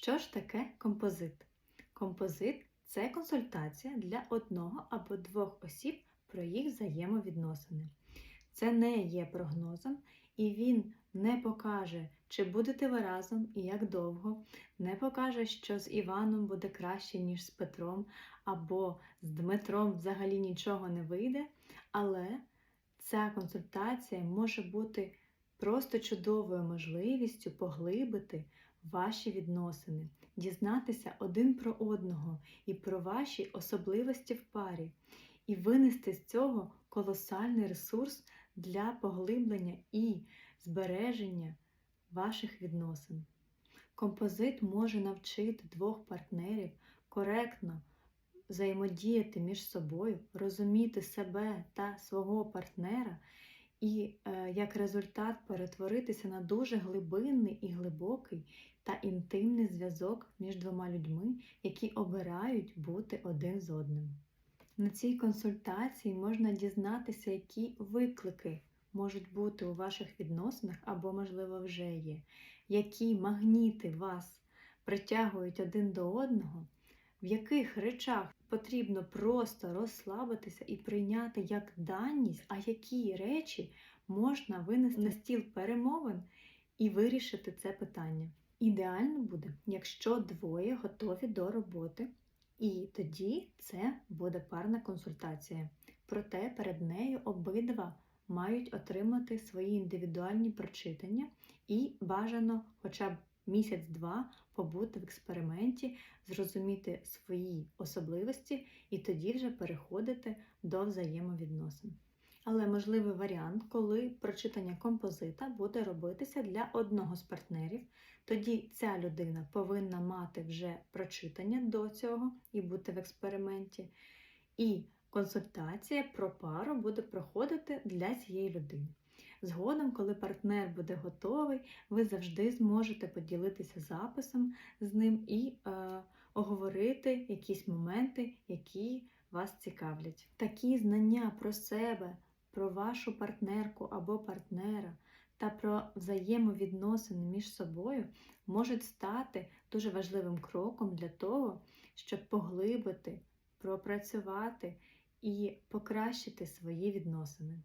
Що ж таке композит? Композит це консультація для одного або двох осіб про їх взаємовідносини. Це не є прогнозом, і він не покаже, чи будете ви разом і як довго, не покаже, що з Іваном буде краще, ніж з Петром, або з Дмитром взагалі нічого не вийде, але ця консультація може бути просто чудовою можливістю поглибити ваші відносини, дізнатися один про одного і про ваші особливості в парі, і винести з цього колосальний ресурс для поглиблення і збереження ваших відносин. Композит може навчити двох партнерів коректно взаємодіяти між собою, розуміти себе та свого партнера і е, як результат перетворитися на дуже глибинний і глибокий та інтимний зв'язок між двома людьми, які обирають бути один з одним. На цій консультації можна дізнатися, які виклики можуть бути у ваших відносинах або, можливо, вже є, які магніти вас притягують один до одного, в яких речах потрібно просто розслабитися і прийняти як даність, а які речі можна винести на стіл перемовин і вирішити це питання. Ідеально буде, якщо двоє готові до роботи, і тоді це буде парна консультація. Проте перед нею обидва мають отримати свої індивідуальні прочитання і бажано хоча б місяць-два побути в експерименті, зрозуміти свої особливості і тоді вже переходити до взаємовідносин. Але можливий варіант, коли прочитання композита буде робитися для одного з партнерів, тоді ця людина повинна мати вже прочитання до цього і бути в експерименті. І консультація про пару буде проходити для цієї людини. Згодом, коли партнер буде готовий, ви завжди зможете поділитися записом з ним і е, оговорити якісь моменти, які вас цікавлять. Такі знання про себе, про вашу партнерку або партнера та про взаємовідносини між собою можуть стати дуже важливим кроком для того, щоб поглибити, пропрацювати і покращити свої відносини.